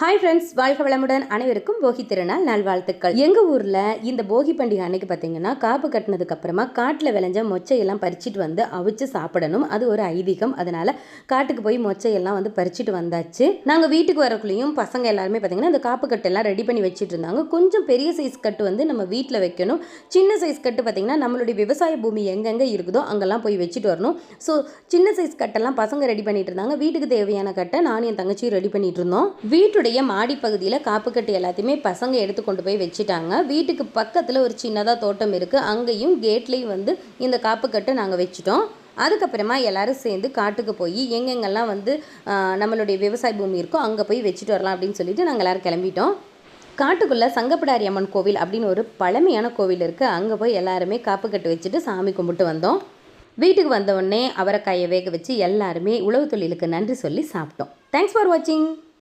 Hi friends வாழ்க வளமுடன் அனைவருக்கும் போகி திருநாள் நல்வாழ்த்துக்கள். எங்கள் ஊரில் இந்த போகி பண்டிகை அன்னைக்கு பார்த்தீங்கன்னா காப்பு கட்டினதுக்கு அப்புறமா காட்டில் விளைஞ்ச மொச்சையெல்லாம் பறிச்சிட்டு வந்து அவிச்சு சாப்பிடணும். அது ஒரு ஐதீகம். அதனால காட்டுக்கு போய் மொச்சையெல்லாம் வந்து பறிச்சிட்டு வந்தாச்சு. நாங்கள் வீட்டுக்கு வரக்குள்ளேயும் பசங்க எல்லாருமே பார்த்தீங்கன்னா அந்த காப்பு கட்டெல்லாம் ரெடி பண்ணி வச்சுட்டு இருந்தாங்க. கொஞ்சம் பெரிய சைஸ் கட்டு வந்து நம்ம வீட்டில் வைக்கணும். சின்ன சைஸ் கட்டு பார்த்தீங்கன்னா நம்மளுடைய விவசாய பூமி எங்கெங்கே இருக்குதோ அங்கெல்லாம் போய் வச்சுட்டு வரணும். ஸோ சின்ன சைஸ் கட்டெல்லாம் பசங்க ரெடி பண்ணிட்டு இருந்தாங்க. வீட்டுக்கு தேவையான கட்டை நானும் என் தங்கச்சியும் ரெடி பண்ணிட்டு இருந்தோம். வீட்டுடைய மாடி பகுதியில் காப்புக்கட்டு எல்லாத்தையுமே பசங்க எடுத்து கொண்டு போய் வச்சுட்டாங்க. வீட்டுக்கு பக்கத்தில் ஒரு சின்னதாக தோட்டம் இருக்குது அங்கேயும் கேட்லேயும் வந்து இந்த காப்புக்கட்டு நாங்கள் வச்சுட்டோம். அதுக்கப்புறமா எல்லாரும் சேர்ந்து காட்டுக்கு போய் எங்கெங்கெல்லாம் வந்து நம்மளுடைய விவசாய பூமி இருக்கோ அங்கே போய் வச்சுட்டு வரலாம் அப்படின்னு சொல்லிட்டு நாங்கள் எல்லாரும் கிளம்பிட்டோம். காட்டுக்குள்ளே சங்கப்படாரி அம்மன் கோவில் அப்படின்னு ஒரு பழமையான கோவில் இருக்குது அங்கே போய் எல்லாருமே காப்பு கட்டு வச்சுட்டு சாமி கும்பிட்டு வந்தோம். வீட்டுக்கு வந்தவுடனே அவரைக்காயை வேக வச்சு எல்லாருமே உழவு தொழிலுக்கு நன்றி சொல்லி சாப்பிட்டோம். தேங்க்ஸ் ஃபார் வாட்சிங்